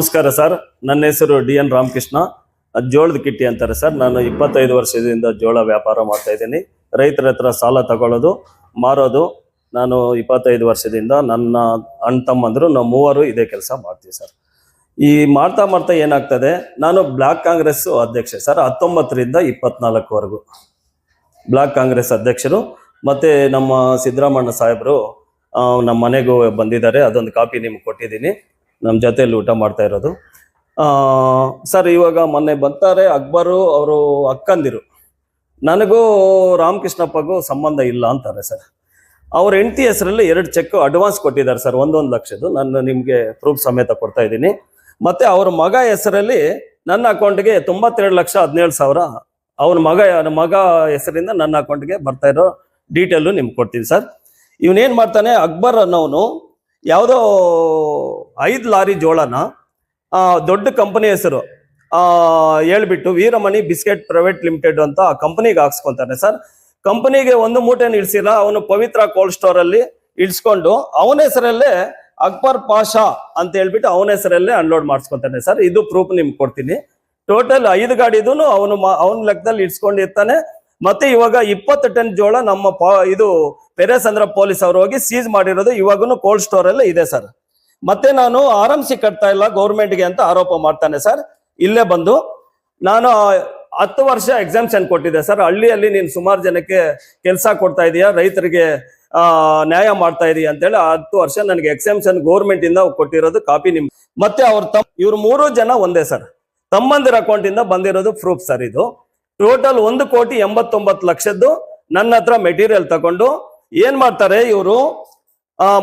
ನಮಸ್ಕಾರ ಸರ್. ನನ್ನ ಹೆಸರು ಡಿ ಎನ್ ರಾಮಕೃಷ್ಣ. ಜೋಳದ ಕಿಟ್ಟಿ ಅಂತಾರೆ ಸರ್. ನಾನು ಇಪ್ಪತ್ತೈದು ವರ್ಷದಿಂದ ಜೋಳ ವ್ಯಾಪಾರ ಮಾಡ್ತಾ ಇದ್ದೀನಿ. ರೈತರ ಹತ್ರ ಸಾಲ ತಗೊಳ್ಳೋದು, ಮಾರೋದು. ನಾನು ಇಪ್ಪತ್ತೈದು ವರ್ಷದಿಂದ ನನ್ನ ಅಣ್ಣ ತಮ್ಮಂದರು ನಾವು ಮೂವರು ಇದೇ ಕೆಲಸ ಮಾಡ್ತೀವಿ ಸರ್. ಈ ಮಾಡ್ತಾ ಮಾಡ್ತಾ ಏನಾಗ್ತದೆ, ನಾನು ಬ್ಲಾಕ್ ಕಾಂಗ್ರೆಸ್ ಅಧ್ಯಕ್ಷ ಸರ್, ಹತ್ತೊಂಬತ್ತರಿಂದ ಇಪ್ಪತ್ನಾಲ್ಕುವರೆಗೂ. ಬ್ಲಾಕ್ ಕಾಂಗ್ರೆಸ್ ಅಧ್ಯಕ್ಷರು, ಮತ್ತೆ ನಮ್ಮ ಸಿದ್ದರಾಮಣ್ಣ ಸಾಹೇಬರು ನಮ್ಮ ಮನೆಗೂ ಬಂದಿದ್ದಾರೆ. ಅದೊಂದು ಕಾಪಿ ನಿಮ್ಗೆ ಕೊಟ್ಟಿದ್ದೀನಿ. ನಮ್ಮ ಜೊತೆಯಲ್ಲಿ ಊಟ ಮಾಡ್ತಾ ಇರೋದು. ಸರ್, ಇವಾಗ ಮೊನ್ನೆ ಬಂತಾರೆ ಅಕ್ಬರು ಅವರು ಅಕ್ಕಂದಿರು. ನನಗೂ ರಾಮಕೃಷ್ಣಪ್ಪಗೂ ಸಂಬಂಧ ಇಲ್ಲ ಅಂತಾರೆ ಸರ್. ಅವ್ರ ಹೆಂಡತಿ ಹೆಸರಲ್ಲಿ ಎರಡು ಚೆಕ್ ಅಡ್ವಾನ್ಸ್ ಕೊಟ್ಟಿದ್ದಾರೆ ಸರ್, ಒಂದೊಂದು ಲಕ್ಷದ್ದು. ನಾನು ನಿಮಗೆ ಪ್ರೂಫ್ ಸಮೇತ ಕೊಡ್ತಾ ಇದ್ದೀನಿ. ಮತ್ತೆ ಅವ್ರ ಮಗ ಹೆಸರಲ್ಲಿ ನನ್ನ ಅಕೌಂಟ್ಗೆ ತೊಂಬತ್ತೆರಡು ಲಕ್ಷ ಹದಿನೇಳು ಸಾವಿರ ಅವನ ಮಗ ಮಗ ಹೆಸರಿಂದ ನನ್ನ ಅಕೌಂಟ್ಗೆ ಬರ್ತಾ ಇರೋ ಡೀಟೇಲು ನಿಮ್ಗೆ ಕೊಡ್ತೀನಿ ಸರ್. ಇವನೇನು ಮಾಡ್ತಾನೆ, ಅಕ್ಬರ್ ಅನ್ನೋನು ಯಾವುದೋ ಐದು ಲಾರಿ ಜೋಳನ ದೊಡ್ಡ ಕಂಪನಿ ಹೆಸರು ಹೇಳ್ಬಿಟ್ಟು ವೀರಮಣಿ ಬಿಸ್ಕೆಟ್ ಪ್ರೈವೇಟ್ ಲಿಮಿಟೆಡ್ ಅಂತ ಕಂಪನಿಗೆ ಹಾಕ್ಸ್ಕೊತಾನೆ ಸರ್ ಕಂಪನಿಗೆ ಒಂದು ಮೂಟೆನ ಇಳಿಸಿಲ್ಲ, ಅವನು ಪವಿತ್ರ ಕೋಲ್ಡ್ ಸ್ಟೋರ್ ಅಲ್ಲಿ ಇಳಿಸ್ಕೊಂಡು ಅವನ ಹೆಸರಲ್ಲೇ ಅಕ್ಬರ್ ಪಾಷಾ ಅಂತ ಹೇಳ್ಬಿಟ್ಟು ಅವನ ಹೆಸರಲ್ಲೇ ಅನ್ಲೋಡ್ ಮಾಡಿಸ್ಕೊತಾನೆ. ಸರ್, ಇದು ಪ್ರೂಫ್ ನಿಮ್ಗೆ ಕೊಡ್ತೀನಿ. ಟೋಟಲ್ ಐದು ಗಾಡಿದೂ ಅವನು ಅವನ ಲೆಕ್ಕದಲ್ಲಿ ಇಡ್ಸ್ಕೊಂಡಿರ್ತಾನೆ ಮತ್ತೆ ಇವಾಗ ಇಪ್ಪತ್ತು ಟನ್ ಜೋಳ ನಮ್ಮ ಇದು ಪೆರೇಸಂದ್ರ ಪೊಲೀಸ್ ಅವರು ಹೋಗಿ ಸೀಸ್ ಮಾಡಿರೋದು ಇವಾಗೂ ಕೋಲ್ಡ್ ಸ್ಟೋರ್ ಅಲ್ಲೇ ಇದೆ ಸರ್. ಮತ್ತೆ ನಾನು ಆರ್ ಸಿ ಕಟ್ತಾ ಇಲ್ಲ ಗೌರ್ಮೆಂಟ್ಗೆ ಅಂತ ಆರೋಪ ಮಾಡ್ತಾನೆ ಸರ್. ಇಲ್ಲೇ ಬಂದು ನಾನು ಹತ್ತು ವರ್ಷ ಎಕ್ಸಾಮ್ಷನ್ ಕೊಟ್ಟಿದ್ದೆ ಸರ್. ಹಳ್ಳಿಯಲ್ಲಿ ನೀನು ಸುಮಾರು ಜನಕ್ಕೆ ಕೆಲಸ ಕೊಡ್ತಾ ಇದೀಯಾ, ರೈತರಿಗೆ ನ್ಯಾಯ ಮಾಡ್ತಾ ಇದೀಯ ಅಂತೇಳಿ ಹೇಳಿ ಹತ್ತು ವರ್ಷ ನನಗೆ ಎಕ್ಸಾಮ್ಷನ್ ಗೌರ್ಮೆಂಟ್ ಇಂದ ಕೊಟ್ಟಿರೋದು ಕಾಪಿ ನಿಮ್. ಮತ್ತೆ ಅವ್ರ ತಮ್ಮ ಇವ್ರು ಮೂರು ಜನ ಒಂದೇ ಸರ್. ತಮ್ಮಂದಿರ ಅಕೌಂಟ್ ಇಂದ ಬಂದಿರೋದು ಪ್ರೂಫ್ ಸರ್ ಇದು. ಟೋಟಲ್ ಒಂದು ಕೋಟಿ ಎಂಬತ್ತೊಂಬತ್ತು ಲಕ್ಷದ್ದು ನನ್ನ ಹತ್ರ ಮೆಟೀರಿಯಲ್ ತಗೊಂಡು ಏನ್ ಮಾಡ್ತಾರೆ ಇವರು?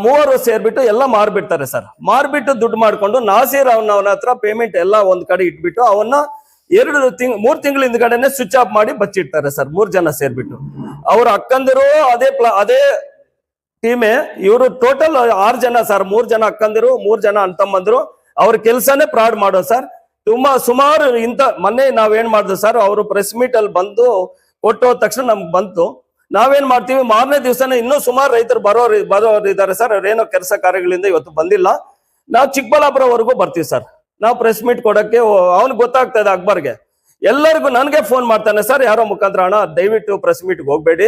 ಮೂವರು ಸೇರ್ಬಿಟ್ಟು ಎಲ್ಲ ಮಾರ್ಬಿಡ್ತಾರೆ ಸರ್. ಮಾರ್ಬಿಟ್ಟು ದುಡ್ಡು ಮಾಡ್ಕೊಂಡು ನಾಸೀರ್ ಅವನ ಅವನ ಹತ್ರ ಪೇಮೆಂಟ್ ಎಲ್ಲ ಒಂದ್ ಕಡೆ ಇಟ್ಬಿಟ್ಟು ಅವನ್ನ ಎರಡು ತಿಂಗ್, ಮೂರ್ ತಿಂಗಳ ಹಿಂದ್ಗಡೆನೆ ಸ್ವಿಚ್ ಆಫ್ ಮಾಡಿ ಬಚ್ಚಿಡ್ತಾರೆ ಸರ್, ಮೂರ್ ಜನ ಸೇರ್ಬಿಟ್ಟು. ಅವ್ರ ಅಕ್ಕಂದಿರು ಅದೇ ಪ್ಲಾ, ಅದೇ ಟೀಮೇ ಇವರು ಟೋಟಲ್ ಆರು ಜನ ಸರ್, ಮೂರ್ ಜನ ಅಕ್ಕಂದಿರು, ಮೂರ್ ಜನ ಅಂತಮ್ಮಂದ್ರು ಅವ್ರ ಕೆಲ್ಸನೇ ಫ್ರಾಡ್ ಮಾಡೋ ಸರ್. ತುಂಬಾ ಸುಮಾರು ಇಂತ, ಮೊನ್ನೆ ನಾವೇನ್ ಮಾಡಿದ್ವಿ ಸರ್ ಅವರು ಪ್ರೆಸ್ ಮೀಟ್ ಅಲ್ಲಿ ಬಂದು ಕೊಟ್ಟು ತಕ್ಷಣ ನಮ್ಗೆ ಬಂತು. ನಾವೇನ್ ಮಾಡ್ತೀವಿ, ಮಾರನೇ ದಿವಸನೇ ಇನ್ನೂ ಸುಮಾರು ರೈತರು ಬರೋರು ಬರೋರು ಇದ್ದಾರೆ ಸರ್ ಅವ್ರೇನೋ ಕೆಲಸ ಕಾರ್ಯಗಳಿಂದ ಇವತ್ತು ಬಂದಿಲ್ಲ. ನಾವು ಚಿಕ್ಕಬಳ್ಳಾಪುರವರೆಗೂ ಬರ್ತೀವಿ ಸರ್ ನಾವು ಪ್ರೆಸ್ ಮೀಟ್ ಕೊಡಕ್ಕೆ ಅವ್ನಿಗೆ ಗೊತ್ತಾಗ್ತಾ ಇದೆ ಅಕ್ಬರ್ಗೆ. ಎಲ್ಲರಿಗೂ ನನಗೆ ಫೋನ್ ಮಾಡ್ತಾನೆ ಸರ್ ಯಾರೋ ಮುಖಾಂತರ ಅಣ್ಣ, ದಯವಿಟ್ಟು ಪ್ರೆಸ್ ಮೀಟ್ಗೆ ಹೋಗ್ಬೇಡಿ.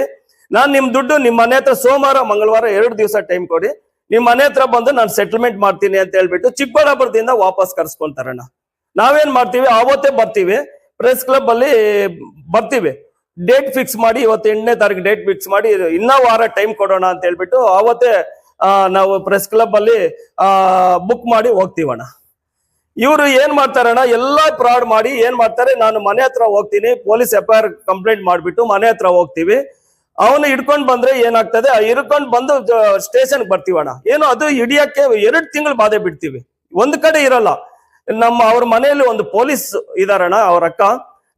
ನಾನು ನಿಮ್ಮ ದುಡ್ಡು ನಿಮ್ಮ ಮನೆ ಹತ್ರ ಸೋಮವಾರ, ಮಂಗಳವಾರ ಎರಡು ದಿವಸ ಟೈಮ್ ಕೊಡಿ. ನಿಮ್ಮ ಮನೆ ಹತ್ರ ಬಂದು ನಾನು ಸೆಟಲ್ಮೆಂಟ್ ಮಾಡ್ತೀನಿ ಅಂತ ಹೇಳ್ಬಿಟ್ಟು ಚಿಕ್ಕಬಳ್ಳಾಪುರದಿಂದ ವಾಪಸ್ ಕರ್ಸ್ಕೊಂತಾರಣ್ಣ. ನಾವೇನ್ ಮಾಡ್ತೀವಿ? ಆವತ್ತೇ ಬರ್ತೀವಿ. ಪ್ರೆಸ್ ಕ್ಲಬ್ ಅಲ್ಲಿ ಬರ್ತೀವಿ. ಡೇಟ್ ಫಿಕ್ಸ್ ಮಾಡಿ ಇವತ್ತು ಎಂಟನೇ ತಾರೀಕು ಡೇಟ್ ಫಿಕ್ಸ್ ಮಾಡಿ ಇನ್ನೂ ವಾರ ಟೈಮ್ ಕೊಡೋಣ ಅಂತ ಹೇಳ್ಬಿಟ್ಟು ಆವತ್ತೇ ನಾವು ಪ್ರೆಸ್ ಕ್ಲಬ್ ಅಲ್ಲಿ ಬುಕ್ ಮಾಡಿ ಹೋಗ್ತೀವಣ್ಣ ಇವರು ಏನ್ ಮಾಡ್ತಾರಣ್ಣ ಎಲ್ಲಾ ಫ್ರಾಡ್ ಮಾಡಿ ಏನ್ ಮಾಡ್ತಾರೆ? ನಾನು ಮನೆ ಹತ್ರ ಹೋಗ್ತೀನಿ. ಪೊಲೀಸ್ ಎಫ್ ಕಂಪ್ಲೇಂಟ್ ಮಾಡ್ಬಿಟ್ಟು ಮನೆ ಹತ್ರ ಹೋಗ್ತೀವಿ. ಅವನು ಹಿಡ್ಕೊಂಡ್ ಬಂದ್ರೆ ಏನಾಗ್ತದೆ? ಹಿಡ್ಕೊಂಡ್ ಬಂದು ಸ್ಟೇಷನ್ ಬರ್ತೀವಣ್ಣ. ಏನು ಅದು ಹಿಡಿಯಕ್ಕೆ ಎರಡು ತಿಂಗಳು ಬಾಧೆ ಬಿಡ್ತೀವಿ. ಒಂದ್ ಕಡೆ ಇರಲ್ಲ. ನಮ್ಮ ಅವ್ರ ಮನೆಯಲ್ಲಿ ಒಂದು ಪೊಲೀಸ್ ಇದಾರಣ ಅವ್ರ ಅಕ್ಕ.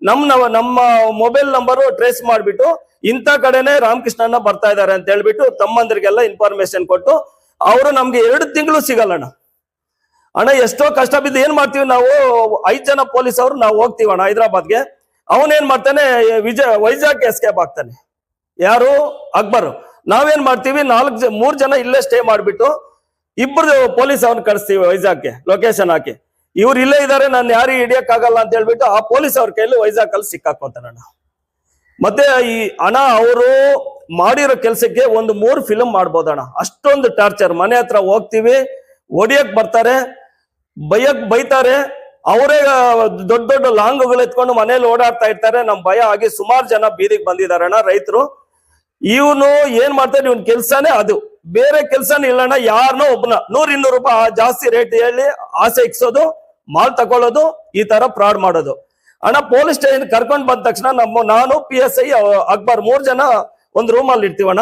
ನಮ್ ನವ- ನಮ್ಮ ಮೊಬೈಲ್ ನಂಬರ್ ಟ್ರೇಸ್ ಮಾಡಿಬಿಟ್ಟು ಇಂಥ ಕಡೆನೆ ರಾಮಕೃಷ್ಣನ ಬರ್ತಾ ಇದ್ದಾರೆ ಅಂತ ಹೇಳ್ಬಿಟ್ಟು ತಮ್ಮಂದ್ರಿಗೆಲ್ಲ ಇನ್ಫಾರ್ಮೇಶನ್ ಕೊಟ್ಟು ಅವರು ನಮ್ಗೆ ಎರಡು ತಿಂಗಳು ಸಿಗಲ್ಲಣ್ಣ. ಅಣ್ಣ, ಎಷ್ಟೋ ಕಷ್ಟ ಬಿದ್ದು ಏನ್ ಮಾಡ್ತೀವಿ ನಾವು? ಐದ್ ಜನ ಪೊಲೀಸ್ ಅವರು, ನಾವು ಹೋಗ್ತೀವಿ ಅಣ್ಣ ಹೈದರಾಬಾದ್ಗೆ ಅವನೇನ್ ಮಾಡ್ತಾನೆ, ವಿಜಯ್ ವೈಜಾಗ್ ಎಸ್ಕೇಪ್ ಆಗ್ತಾನೆ. ಯಾರು? ಅಕ್ಬರ್. ನಾವೇನ್ ಮಾಡ್ತೀವಿ, ನಾಲ್ಕು ಮೂರ್ ಜನ ಇಲ್ಲೇ ಸ್ಟೇ ಮಾಡ್ಬಿಟ್ಟು ಇಬ್ಬರು ಪೊಲೀಸ್ ಅವ್ನ ಕಳಿಸ್ತೀವಿ ವೈಜಾಗ್ಗೆ ಲೊಕೇಶನ್ ಹಾಕಿ. ಇವ್ರು ಇಲ್ಲೇ ಇದಾರೆ, ನಾನು ಯಾರು ಹಿಡಿಯಕ್ಕಾಗಲ್ಲ ಅಂತ ಹೇಳ್ಬಿಟ್ಟು ಆ ಪೊಲೀಸ್ ಅವ್ರ ಕೈಯಲ್ಲಿ ವೈಜಾಗ್ ಅಲ್ಲಿ ಸಿಕ್ಕಾಕೊಂತಾನಣ್ಣ ಮತ್ತೆ ಈ ಅಣ್ಣ ಅವರು ಮಾಡಿರೋ ಕೆಲ್ಸಕ್ಕೆ ಒಂದು ಮೂರು ಫಿಲಮ್ ಮಾಡ್ಬೋದಣ್ಣ ಅಷ್ಟೊಂದು ಟಾರ್ಚರ್ ಮನೆ ಹತ್ರ ಹೋಗ್ತೀವಿ, ಒಡಿಯಕ್ ಬರ್ತಾರೆ, ಬೈಯಕ್ ಬೈತಾರೆ, ಅವರೇ ದೊಡ್ಡ ದೊಡ್ಡ ಲಾಂಗ್ಗಳು ಎತ್ಕೊಂಡು ಮನೇಲಿ ಓಡಾಡ್ತಾ ಇರ್ತಾರೆ. ನಮ್ ಭಯ ಆಗಿ ಸುಮಾರು ಜನ ಬೀದಿಗೆ ಬಂದಿದಾರಣ್ಣ ರೈತರು. ಇವನು ಏನ್ ಮಾಡ್ತಾನೆ, ಇವನ್ ಕೆಲ್ಸಾನೇ ಅದು. ಬೇರೆ ಕೆಲ್ಸನೇ ಇಲ್ಲಣ್ಣ ಯಾರನ್ನೋ ಒಬ್ಬನ ನೂರ್ ಇನ್ನೂರು ರೂಪಾಯಿ ಜಾಸ್ತಿ ರೇಟ್ ಹೇಳಿ ಆಸೆ ಇಕ್ಸೋದು. ಮಾಲ್ ತಗೊಳ್ಳೋದು, ಈ ತರ ಫ್ರಾಡ್ ಮಾಡೋದು. ಅಣ್ಣ ಪೊಲೀಸ್ ಸ್ಟೇಷನ್ ಕರ್ಕೊಂಡ್ ಬಂದ ತಕ್ಷಣ ನಮ್ಮ, ನಾನು ಪಿ ಎಸ್ ಐ ಅಕ್ಬರ್ ಮೂರ್ ಜನ ಒಂದ್ ರೂಮ್ ಅಲ್ಲಿ ಇರ್ತೀವಣ್ಣ.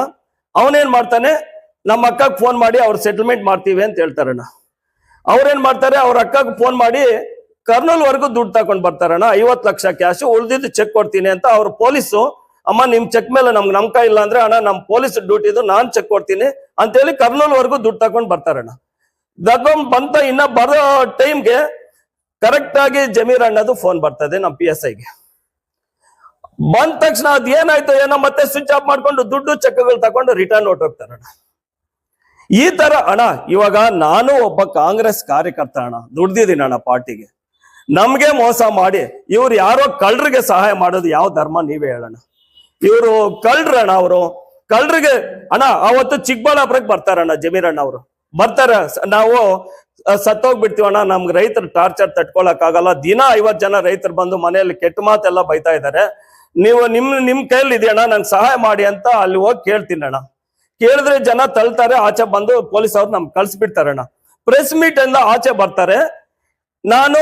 ಅವನೇನ್ ಮಾಡ್ತಾನೆ, ನಮ್ಮ ಅಕ್ಕಗ್ ಫೋನ್ ಮಾಡಿ ಅವ್ರ ಸೆಟಲ್ಮೆಂಟ್ ಮಾಡ್ತೀವಿ ಅಂತ ಹೇಳ್ತಾರಣ್ಣ. ಅವ್ರೇನ್ ಮಾಡ್ತಾರೆ, ಅವ್ರ ಅಕ್ಕಗ್ ಫೋನ್ ಮಾಡಿ ಕರ್ನೂಲ್ ವರ್ಗು ದುಡ್ಡು ತಕೊಂಡ್ ಬರ್ತಾರಣ್ಣ. ಐವತ್ ಲಕ್ಷ ಕ್ಯಾಶ್ ಉಳ್ದಿದ್ದು ಚೆಕ್ ಕೊಡ್ತೀನಿ ಅಂತ ಅವ್ರ ಪೊಲೀಸು ಅಮ್ಮ, ನಿಮ್ ಚೆಕ್ ಮೇಲೆ ನಮ್ಗೆ ನಮ್ಕ ಇಲ್ಲ ಅಂದ್ರೆ, ಅಣ್ಣ, ನಮ್ ಪೊಲೀಸ್ ಡ್ಯೂಟಿದು ನಾನ್ ಚೆಕ್ ಕೊಡ್ತೀನಿ ಅಂತ ಹೇಳಿ ಕರ್ನೂಲ್ ವರ್ಗು ದುಡ್ಡು ತಕೊಂಡ್ ಬರ್ತಾರಣ್ಣ. ತಗೊಂಡ್ ಬಂತ ಇನ್ನ ಬರೋ ಟೈಮ್ಗೆ ಕರೆಕ್ಟ್ ಆಗಿ ಜಮೀರ್ ಅಣ್ಣದು ಫೋನ್ ಬರ್ತದೆ ನಮ್ಮ ಪಿ ಎಸ್ ಐಗೆ ಬಂದ ತಕ್ಷಣ ಅದ್ ಏನಾಯ್ತು ಏನೋ ಮತ್ತೆ ಸ್ವಿಚ್ ಆಫ್ ಮಾಡ್ಕೊಂಡು ದುಡ್ಡು ಚೆಕ್ಗಳು ತಕೊಂಡು ರಿಟರ್ನ್ ಹೊಟ್ಟೋಗ್ತಾರ ಈ ತರ ಅಣ್ಣ, ಇವಾಗ ನಾನು ಒಬ್ಬ ಕಾಂಗ್ರೆಸ್ ಕಾರ್ಯಕರ್ತ ಅಣ್ಣ, ದುಡ್ದಿದ್ದೀನಿ ಅಣ್ಣ ಪಾರ್ಟಿಗೆ. ನಮ್ಗೆ ಮೋಸ ಮಾಡಿ, ಇವ್ರು ಯಾರೋ ಕಳ್ರಿಗೆ ಸಹಾಯ ಮಾಡೋದು ಯಾವ ಧರ್ಮ ನೀವೇ ಹೇಳೋಣ ಇವರು ಕಳ್ರಣ್ಣ ಅವರು. ಕಳ್ರಿಗೆ ಅಣ್ಣ, ಅವತ್ತು ಚಿಕ್ಕಬಳ್ಳಾಪುರಕ್ಕೆ ಬರ್ತಾರಣ್ಣ ಜಮೀರಣ್ಣ ಅವರು. ಬರ್ತಾರೆ. ನಾವು ಸತ್ತೋಗ್ಬಿಡ್ತೀವಣ್ಣ. ನಮ್ಗೆ ರೈತರ ಟಾರ್ಚರ್ ತಟ್ಕೊಳಕ್ ಆಗಲ್ಲ ದಿನ ಐವತ್ ಜನ ರೈತರು ಬಂದು ಮನೆಯಲ್ಲಿ ಕೆಟ್ಟ ಮಾತೆಲ್ಲ ಬೈತಾ ಇದ್ದಾರೆ ನೀವು ನಿಮ್ ನಿಮ್ ಕೈಯಲ್ಲಿ ಇದೆಯಣ್ಣ ನಂಗೆ ಸಹಾಯ ಮಾಡಿ ಅಂತ ಅಲ್ಲಿ ಹೋಗಿ ಕೇಳ್ತೀನಿ ಅಣ್ಣ ಕೇಳಿದ್ರೆ ಜನ ತಳ್ತಾರೆ, ಆಚೆ ಬಂದು ಪೊಲೀಸ್ ಅವ್ರು ನಮ್ಗೆ ಕಳ್ಸಿಬಿಡ್ತಾರಣ್ಣ. ಪ್ರೆಸ್ ಮೀಟ್ ಇಂದ ಆಚೆ ಬರ್ತಾರೆ. ನಾನು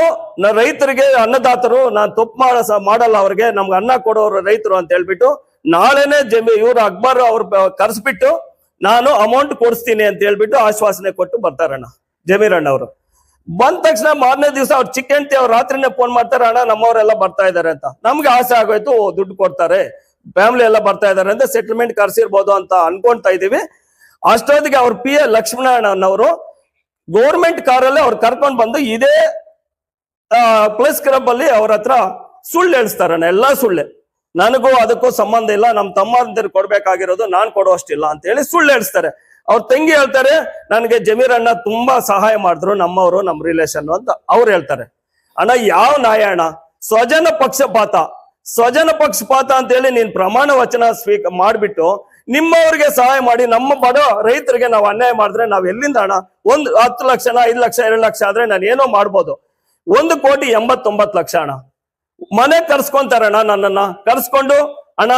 ರೈತರಿಗೆ, ಅನ್ನದಾತರು, ನಾನು ತಪ್ಪು ಮಾಡ ಮಾಡಲ್ಲ ಅವ್ರಿಗೆ, ನಮ್ಗೆ ಅನ್ನ ಕೊಡೋರು ರೈತರು ಅಂತ ಹೇಳ್ಬಿಟ್ಟು ನಾಳೆನೆ ಜಮೀ ಇವ್ರು ಅಕ್ಬರ್ ಅವ್ರು ಕರ್ಸ್ಬಿಟ್ಟು ನಾನು ಅಮೌಂಟ್ ಕೊಡಿಸ್ತೀನಿ ಅಂತ ಹೇಳ್ಬಿಟ್ಟು ಆಶ್ವಾಸನೆ ಕೊಟ್ಟು ಬರ್ತಾರಣ್ಣ. ಜಮೀರಣ್ಣ ಅವರು. ಬಂದ ತಕ್ಷಣ ಮಾರನೇ ದಿವಸ ಅವ್ರು ಚಿಕ್ಕಂತಿ ಅವ್ರು ರಾತ್ರಿನೇ ಫೋನ್ ಮಾಡ್ತಾರೆ, ಅಣ್ಣ, ನಮ್ಮವರೆಲ್ಲ ಬರ್ತಾ ಇದಾರೆ ಅಂತ. ನಮ್ಗೆ ಆಸೆ ಆಗೋಯ್ತು ದುಡ್ಡು ಕೊಡ್ತಾರೆ. ಫ್ಯಾಮಿಲಿ ಎಲ್ಲ ಬರ್ತಾ ಇದಾರೆ ಅಂತ ಸೆಟಲ್ಮೆಂಟ್ ಕರ್ಸಿರ್ಬೋದು ಅಂತ ಅನ್ಕೊಂತಾ ಇದೀವಿ. ಅಷ್ಟೊತ್ತಿಗೆ ಅವ್ರ ಪಿ ಎ ಲಕ್ಷ್ಮಣನವರು ಗೌರ್ಮೆಂಟ್ ಕಾರಲ್ಲಿ ಅವ್ರು ಕರ್ಕೊಂಡು ಬಂದು ಇದೇ ಪ್ಲಸ್ ಕ್ಲಬ್ ಅಲ್ಲಿ ಅವ್ರ ಹತ್ರ ಸುಳ್ಳು ಹೇಳಿಸ್ತಾರಣ್ಣ, ಎಲ್ಲಾ ಸುಳ್ಳೆ. ನನಗೂ ಅದಕ್ಕೂ ಸಂಬಂಧ ಇಲ್ಲ, ನಮ್ ತಮ್ಮಂದಿರು ಕೊಡ್ಬೇಕಾಗಿರೋದು ನಾನ್ ಕೊಡುವಷ್ಟಿಲ್ಲ ಅಂತ ಹೇಳಿ ಸುಳ್ಳು ಹೇಳ್ತಾರೆ. ಅವ್ರ ತಂಗಿ ಹೇಳ್ತಾರೆ, ನನಗೆ ಜಮೀರ್ ಅಣ್ಣ ತುಂಬಾ ಸಹಾಯ ಮಾಡಿದ್ರು, ನಮ್ಮವರು, ನಮ್ ರಿಲೇಷನ್ ಅಂತ ಅವ್ರು ಹೇಳ್ತಾರೆ. ಅಣ್ಣ, ಯಾವ ನಾಯ ಅಣ್ಣ? ಸ್ವಜನ ಪಕ್ಷಪಾತ. ಸ್ವಜನ ಪಕ್ಷಪಾತ ಅಂತ ಹೇಳಿ ನೀನ್ ಪ್ರಮಾಣ ವಚನ ಸ್ವೀಕ, ಮಾಡ್ಬಿಟ್ಟು ನಿಮ್ಮವ್ರಿಗೆ ಸಹಾಯ ಮಾಡಿ, ನಮ್ಮ ಬಡ ರೈತರಿಗೆ ನಾವು ಅನ್ಯಾಯ ಮಾಡಿದ್ರೆ ನಾವ್ ಎಲ್ಲಿಂದ ಅಣ್ಣ? ಒಂದು ಹತ್ತು ಲಕ್ಷನ, ಐದು ಲಕ್ಷ, ಎರಡು ಲಕ್ಷ ಆದ್ರೆ ನಾನು ಏನೋ ಮಾಡ್ಬೋದು. ಒಂದು ಕೋಟಿ ಎಂಬತ್ತೊಂಬತ್ತು ಲಕ್ಷ ಹಣ ಮನೆ ಕರ್ಸ್ಕೊಂತಾರಣ್ಣ ನನ್ನನ್ನ. ಕರ್ಸ್ಕೊಂಡು, ಅಣ್ಣ,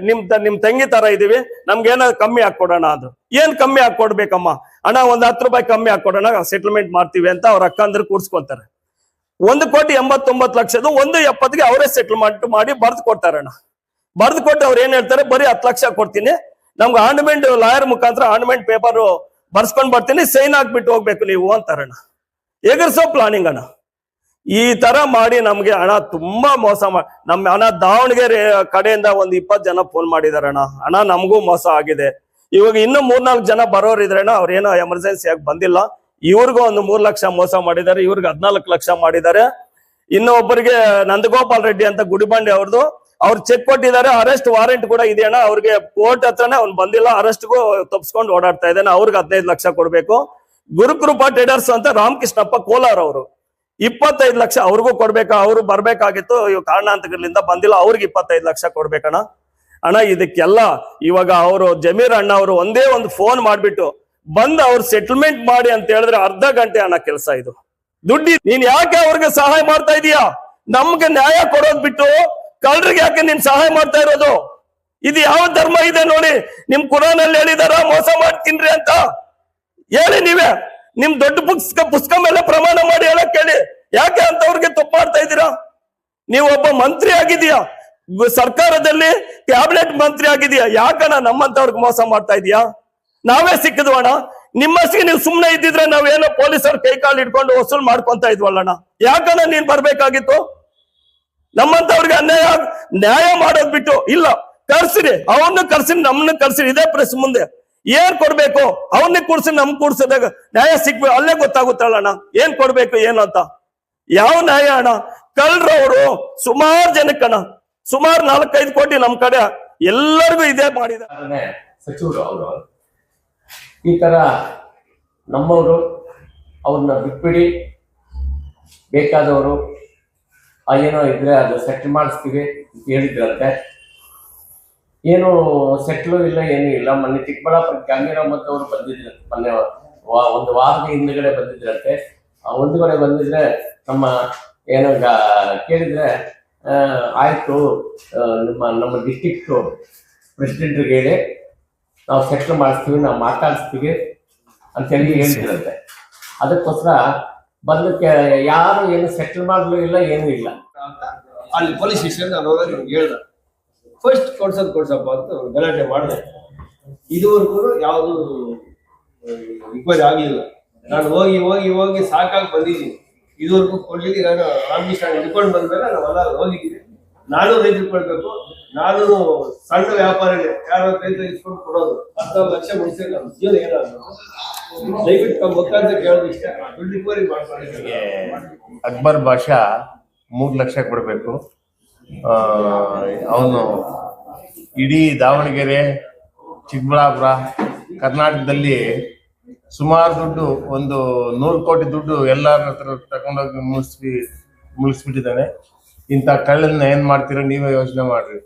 ನಿಮ್- ನಿಮ್ ತಂಗಿ ತರ ಇದೀವಿ. ನಮ್ಗೇನ ಕಮ್ಮಿ ಹಾಕೊಡೋಣ ಅದು. ಏನ್ ಕಮ್ಮಿ ಹಾಕೊಡ್ಬೇಕಮ್ಮ ಅಣ್ಣ, ಒಂದ್ ಹತ್ತು ರೂಪಾಯಿ ಕಮ್ಮಿ ಹಾಕೊಡೋಣ ಸೆಟಲ್ಮೆಂಟ್ ಮಾಡ್ತೀವಿ ಅಂತ ಅವ್ರ ಅಕ್ಕಂದ್ರು ಕೂಡ್ಸ್ಕೊಂತಾರೆ ಒಂದು ಕೋಟಿ ಎಂಬತ್ತೊಂಬತ್ತು ಲಕ್ಷದ ಒಂದು ಎಪ್ಪತ್ತಿಗೆ ಅವರೇ ಸೆಟಲ್ಮೆಂಟ್ ಮಾಡಿ ಬರ್ದು ಕೊಡ್ತಾರಣ್ಣ ಬರ್ದು ಕೊಟ್ಟು ಅವ್ರು ಏನ್ ಹೇಳ್ತಾರೆ, ಬರೀ ಹತ್ತು ಲಕ್ಷ ಕೊಡ್ತೀನಿ. ನಮ್ಗೆ ಆಂಡ್ಮೆಂಟ್ ಲಾಯರ್ ಮುಖಾಂತರ ಆಂಡ್ಮೆಂಟ್ ಪೇಪರ್ ಬರ್ಸ್ಕೊಂಡ್ ಬರ್ತೀನಿ. ಸೈನ್ ಹಾಕ್ಬಿಟ್ಟು ಹೋಗ್ಬೇಕು ನೀವು ಅಂತಾರಣ್ಣ ಎಗರ್ಸೋ ಪ್ಲಾನಿಂಗ್ ಅಣ್ಣ. ಈ ತರ ಮಾಡಿ ನಮ್ಗೆ ಹಣ ತುಂಬಾ ಮೋಸ ಮಾಡಿ ನಮ್ಮ ಹಣ ದಾವಣಗೆರೆ ಕಡೆಯಿಂದ ಒಂದ್ ಇಪ್ಪತ್ ಜನ ಫೋನ್ ಮಾಡಿದಾರೆ ಅಣ್ಣ. ಹಣ ನಮಗೂ ಮೋಸ ಆಗಿದೆ. ಇವಾಗ ಇನ್ನು ಮೂರ್ನಾಲ್ಕು ಜನ ಬರೋರು ಇದ್ರಣ್ಣ ಅವ್ರೇನೋ ಎಮರ್ಜೆನ್ಸಿ ಆಗಿ ಬಂದಿಲ್ಲ. ಇವ್ರಿಗೂ ಒಂದು ಮೂರ್ ಲಕ್ಷ ಮೋಸ ಮಾಡಿದ್ದಾರೆ. ಇವ್ರಿಗೆ ಹದ್ನಾಲ್ಕು ಲಕ್ಷ ಮಾಡಿದ್ದಾರೆ. ಇನ್ನು ಒಬ್ಬರಿಗೆ ನಂದಗೋಪಾಲ್ ರೆಡ್ಡಿ ಅಂತ ಗುಡಿಬಂಡಿ ಅವ್ರದ್ದು ಅವ್ರು ಚೆಕ್ ಕೊಟ್ಟಿದ್ದಾರೆ. ಅರೆಸ್ಟ್ ವಾರೆಂಟ್ ಕೂಡ ಇದೆ ಅಣ್ಣ. ಅವ್ರಿಗೆ ಕೋರ್ಟ್ ಹತ್ರನೇ ಅವ್ನು ಬಂದಿಲ್ಲ. ಅರೆಸ್ಟ್ಗೂ ತಪ್ಸ್ಕೊಂಡು ಓಡಾಡ್ತಾ ಇದ್ದಾನೆ. ಅವ್ರಿಗೆ ಹದಿನೈದು ಲಕ್ಷ ಕೊಡ್ಬೇಕು. ಗುರುಕೃಪಾ ಟ್ರೇಡರ್ಸ್ ಅಂತ ರಾಮಕೃಷ್ಣಪ್ಪ ಕೋಲಾರ ಅವರು ಇಪ್ಪತ್ತೈದು ಲಕ್ಷ ಅವ್ರಿಗೂ ಕೊಡ್ಬೇಕಾ? ಅವ್ರು ಬರ್ಬೇಕಾಗಿತ್ತು. ಇವ್ ಕಾರಣಾಂತರಗಳಿಂದ ಬಂದಿಲ್ಲ. ಅವ್ರಿಗೆ ಇಪ್ಪತ್ತೈದು ಲಕ್ಷ ಕೊಡ್ಬೇಕಣ್ಣ. ಅಣ್ಣ, ಇದಕ್ಕೆಲ್ಲ ಇವಾಗ ಅವರು ಜಮೀರ್ ಅಣ್ಣ ಅವರು ಒಂದೇ ಒಂದು ಫೋನ್ ಮಾಡ್ಬಿಟ್ಟು ಬಂದು ಅವ್ರು ಸೆಟಲ್ಮೆಂಟ್ ಮಾಡಿ ಅಂತ ಹೇಳಿದ್ರೆ ಅರ್ಧ ಗಂಟೆ ಅಣ್ಣ ಕೆಲಸ ಇದು. ದುಡ್ಡಿ, ನೀನ್ ಯಾಕೆ ಅವ್ರಿಗೆ ಸಹಾಯ ಮಾಡ್ತಾ ಇದೀಯಾ? ನಮ್ಗೆ ನ್ಯಾಯ ಕೊಡೋದ್ ಬಿಟ್ಟು ಕಳ್ರಿಗೆ ಯಾಕೆ ನೀನ್ ಸಹಾಯ ಮಾಡ್ತಾ ಇರೋದು? ಇದು ಯಾವ ಧರ್ಮ ಇದೆ ನೋಡಿ? ನಿಮ್ ಕುರಾನಲ್ಲಿ ಹೇಳಿದಾರ, ಮೋಸ ಮಾಡ್ತೀನ್ರಿ ಅಂತ ಹೇಳಿ ನೀವೇ. ನಿಮ್ ದೊಡ್ಡ ಪುಸ್ತಕ ಪುಸ್ತಕ ಮೇಲೆ ಪ್ರಮಾಣ ಮಾಡಿ ಹೇಳಕ್ ಹೇಳಿ ಯಾಕೆ ಅಂತವ್ರಿಗೆ ತಪ್ಪು ಮಾಡ್ತಾ ಇದ್ದೀರಾ? ನೀವು ಒಬ್ಬ ಮಂತ್ರಿ ಆಗಿದೀಯಾ ಸರ್ಕಾರದಲ್ಲಿ ಕ್ಯಾಬಿನೆಟ್ ಮಂತ್ರಿ ಆಗಿದೀಯಾ ಯಾಕಣ್ಣ ನಮ್ಮಂತವ್ರಿಗೆ ಮೋಸ ಮಾಡ್ತಾ ಇದೀಯಾ? ನಾವೇ ಸಿಕ್ಕಿದ್ವಣ್ಣ ನಿಮ್ಮಷ್ಟಿಗೆ ನೀವು ಸುಮ್ಮನೆ ಇದ್ದಿದ್ರೆ ನಾವೇನೋ ಪೊಲೀಸರು ಕೈ ಕಾಲು ಹಿಡ್ಕೊಂಡು ವಸೂಲ್ ಮಾಡ್ಕೊಂತ ಇದ್ವಲ್ಲಣ್ಣ. ಯಾಕಣ್ಣ ನೀನ್ ಬರ್ಬೇಕಾಗಿತ್ತು? ನಮ್ಮಂತವ್ರಿಗೆ ಅನ್ಯಾಯ ನ್ಯಾಯ ಮಾಡೋದ್ ಬಿಟ್ಟು. ಇಲ್ಲ, ಕರ್ಸಿರಿ. ಅವನ್ನ ಕರ್ಸಿರಿ ನಮ್ಮನ್ನ ಕರ್ಸಿರಿ. ಇದೇ ಪ್ರೆಸ್ ಮುಂದೆ. ಏನ್ ಕೊಡ್ಬೇಕು? ಅವನ್ನೇ ಕೂಡ್ಸಿ ನಮ್ ಕೂಡ್ಸದಾಗ ನ್ಯಾಯ ಸಿಗ್ಬೇಕು ಅಲ್ಲೇ ಗೊತ್ತಾಗುತ್ತಲ್ಲಣ್ಣ ಏನ್ ಕೊಡ್ಬೇಕು, ಏನು ಅಂತ? ಯಾವ ನ್ಯಾಯ ಅಣ್ಣ? ಕಳ್ರವರು ಸುಮಾರು ಜನಕ್ಕಣ್ಣ ಸುಮಾರು ನಾಲ್ಕೈದು ಕೋಟಿ ನಮ್ ಕಡೆ ಎಲ್ಲರಿಗೂ ಇದೇ ಮಾಡಿದ ಸಚಿವರು ಅವರು ಈ ತರ ನಮ್ಮವರು ಅವ್ರನ್ನ ಬಿಟ್ಬಿಡಿ. ಬೇಕಾದವರು ಏನೋ ಇದ್ರೆ ಅದು ಸೆಟ್ ಮಾಡಿಸ್ತೀವಿ ಹೇಳಿದ್ರಂತೆ. ಏನು ಸೆಟ್ಲು ಇಲ್ಲ, ಏನೂ ಇಲ್ಲ. ಮೊನ್ನೆ ಚಿಕ್ಕಬಳ್ಳಾಪುರ ಅಹಮದ್ ಅವರು ಬಂದಿದ್ರು. ಮೊನ್ನೆ ಒಂದು ವಾರದ ಹಿಂದ್ಗಡೆ ಬಂದಿದ್ರಂತೆ. ಒಂದುಗಡೆ ಬಂದಿದ್ರೆ ನಮ್ಮ ಏನೋ ಕೇಳಿದ್ರೆ ಆಯಿತು ನಿಮ್ಮ, ನಮ್ಮ ಡಿಸ್ಟಿಕ್ಟು ಪ್ರೆಸಿಡೆಂಟ್ರಿಗೆ ಹೇಳಿ, ನಾವು ಸೆಟ್ಲ್ ಮಾಡಿಸ್ತೀವಿ, ನಾವು ಮಾತಾಡಿಸ್ತೀವಿ ಅಂತೇಳಿ ಹೇಳ್ತಿರಂತೆ ಅದಕ್ಕೋಸ್ಕರ ಬಂದಕ್ಕೆ ಯಾರು ಏನು ಸೆಟ್ಲ್ ಮಾಡಲು ಇಲ್ಲ, ಏನೂ ಇಲ್ಲ. ಅಲ್ಲಿ ಪೊಲೀಸ್ ಸ್ಟೇಷನ್ ನಾನು ಹೇಳ್ದೆ. ಫಸ್ಟ್ ಕೊಡ್ಸೋದು ಕೊಡ್ಸಪ್ಪ ಅಂತ ಗಲಾಟೆ ಮಾಡಿದೆ. ಇದುವರೆಗೂ ಯಾವುದು ರಿಕ್ವೈರಿ ಆಗಿಲ್ಲ. ನಾನು ಹೋಗಿ ಹೋಗಿ ಹೋಗಿ ಸಾಕಾಗಿ ಬಂದಿದ್ದೀನಿ. ಇದುವರೆಗೂ ಕೊಡ್ಲಿಕ್ಕೆ ನಾನು ರಾಮಕೃಷ್ಣ ಹಿಡ್ಕೊಂಡು ಬಂದ್ಮೇಲೆ ನಾವೆಲ್ಲ ಹೋಗಿದ್ದೀನಿ. ನಾನು ರೈತರು ಕೊಡ್ಬೇಕು. ನಾನು ಸಣ್ಣ ಇದೆ ಯಾರೋ ರೈತರು ಇಸ್ಕೊಂಡು ಕೊಡೋದು? ಅರ್ಧ ಲಕ್ಷ ಮುಗಿಸಿಲ್ಲ ನಮ್ಮ ಜೀವನ ಏನಾದ್ರು ಮುಖಾಂತರ ಕೇಳೋದು ಇಷ್ಟ. ದುಡ್ಡು ಮಾಡ್ತಾರೆ ಅಕ್ಬರ್ ಭಾಷಾ ಮೂರು ಲಕ್ಷ ಕೊಡಬೇಕು. ಅವನು ಇಡೀ ದಾವಣಗೆರೆ, ಚಿಕ್ಕಬಳ್ಳಾಪುರ, ಕರ್ನಾಟಕದಲ್ಲಿ ಸುಮಾರು ದುಡ್ಡು, ಒಂದು ನೂರು ಕೋಟಿ ದುಡ್ಡು ಎಲ್ಲರ ಹತ್ರ ತಗೊಂಡೋಗಿ ಮುಗಿಸ್ಬಿ ಮುಗಿಸ್ಬಿಟ್ಟಿದ್ದಾನೆ ಇಂಥ ಕಳ್ಳನ್ನ ಏನ್ ಮಾಡ್ತೀರಾ? ನೀವೇ ಯೋಚನೆ ಮಾಡ್ರಿ.